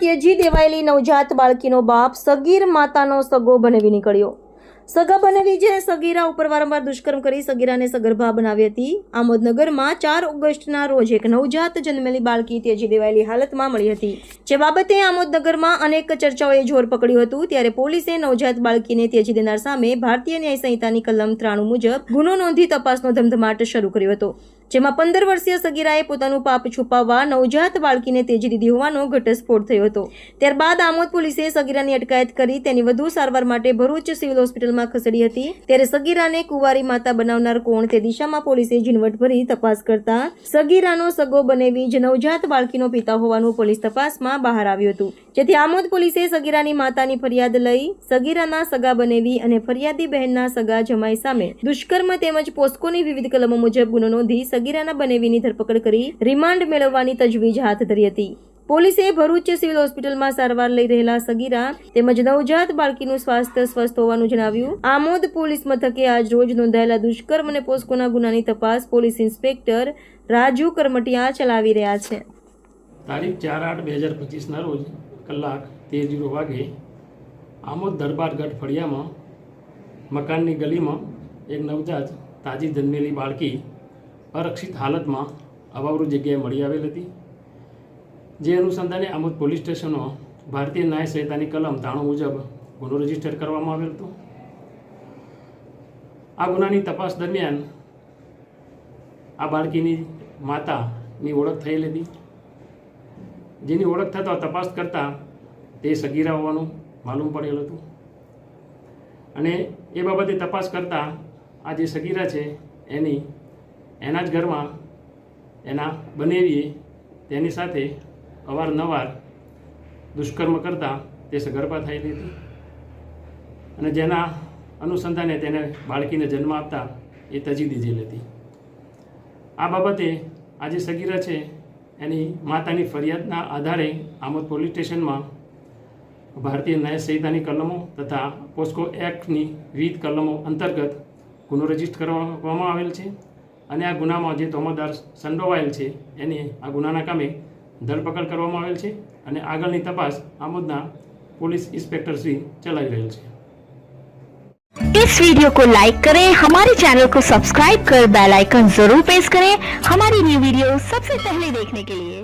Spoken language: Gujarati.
ત્યજી દેવાયેલી નવજાત બાળકીનો બાપ સગીર માતાનો સગો બનેવી નીકળ્યો. સગા બનેવી જે સગીરા ઉપર વારંવાર દુષ્કર્મ કરી સગીરાને સગર્ભા બનાવી હતી. આમોદનગરમાં ચાર ઓગસ્ટના રોજ એક નવજાત જન્મેલી બાળકી ત્યજી દેવાયેલી હાલતમાં મળી હતી. જે બાબતે આમોદનગરમાં અનેક ચર્ચાઓએ જોર પકડ્યું હતું. ત્યારે પોલીસે નવજાત બાળકીને ત્યજી દેનાર સામે ભારતીય ન્યાય સંહિતાની કલમ ત્રાણું મુજબ ગુનો નોંધી તપાસનો ધમધમાટ શરૂ કર્યો હતો. જેમાં પંદર વર્ષીય સગીરાએ પોતાનું પાપ છુપાવવા નવજાત બાળકીને તેજી દીધી હોવાનો ઘટસ્ફોટ થયો હતો. ત્યારબાદ આમોદ પોલીસે સગીરાની અટકાયત કરી તેની વધુ સારવાર માટે ભરૂચ સિવિલ હોસ્પિટલમાં ખસેડી હતી. ત્યારે સગીરાને કુંવારી માતા બનાવનાર કોણ તે દિશામાં પોલીસે ઝીણવટભરી તપાસ કરતા સગીરાનો સગો બનેવી જ નવજાત બાળકીનો પિતા હોવાનું પોલીસ તપાસમાં બહાર આવ્યું હતું. જેથી આમોદ પોલીસે સગીરાની માતાની ફરિયાદ લઈ સગીરાના સગા બનેવી અને ફરિયાદી બહેનના સગા જમાઈ સામે દુષ્કર્મ તેમજ પોસ્કોની વિવિધ કલમો મુજબ ગુનો નોંધી સગીરાના બનેવીની ધરપકડ કરી રિમાન્ડ મેળવવાની તજવીજ હાથ ધરી હતી. પોલીસે ભરૂચ સિવિલ હોસ્પિટલમાં સારવાર લઈ રહેલા સગીરા તેમજ નવજાત બાળકીનું સ્વાસ્થ્ય સ્વસ્થ હોવાનું જણાવ્યું. આમોદ પોલીસ મથકે આજ રોજ નોંધાયેલા દુષ્કર્મ અને પોસ્કોના ગુનાની તપાસ પોલીસ ઇન્સ્પેક્ટર રાજુ કરમટિયા ચલાવી રહ્યા છે. તારીખ ચાર આઠ બે હજાર પચીસના રોજ કલાક તેર જીરો વાગે આમોદ દરબારગઢ ફળિયામાં મકાનની ગલીમાં એક નવજાત તાજી જન્મેલી બાળકી અરક્ષિત હાલતમાં અવાવરૂ જગ્યાએ મળી આવેલ હતી. જે અનુસંધાને આમોદ પોલીસ સ્ટેશનો ભારતીય ન્યાય સંહિતાની કલમ ત્રાણું મુજબ ગુનો રજિસ્ટર કરવામાં આવેલ હતો. આ ગુનાની તપાસ દરમિયાન આ બાળકીની માતાની ઓળખ થયેલ હતી. જેની ઓળખ થતાં તપાસ કરતાં તે સગીરા હોવાનું માલુમ પડેલ હતું. અને એ બાબતે તપાસ કરતાં આ જે સગીરા છે એની એના જ ઘરમાં એના બનેવીએ, તેની સાથે અવારનવાર દુષ્કર્મ કરતાં તે સગર્ભા થયેલી હતી. અને જેના અનુસંધાને તેને બાળકીને જન્મ આપતા એ તજી દીધેલી હતી. આ બાબતે આજે સગીરા છે એની માતાની ફરિયાદના આધારે આમોદ પોલીસ સ્ટેશનમાં ભારતીય ન્યાય સંહિતાની કલમો તથા પોસ્કો એક્ટની વિવિધ કલમો અંતર્ગત ગુનો રજીસ્ટ કરવામાં આવેલ છે. અને આ ગુનામાં જે તોમતદાર સંડોવાયેલ છે એની આ ગુનાના કામે ધરપકડ કરવામાં આવેલ છે અને આગળની તપાસ આમોદના પોલીસ ઇન્સ્પેક્ટર શ્રી ચલાવી રહેલ છે इस वीडियो को लाइक करें हमारे चैनल को सब्सक्राइब कर बेल आइकन जरूर प्रेस करें हमारी न्यू वीडियो सबसे पहले देखने के लिए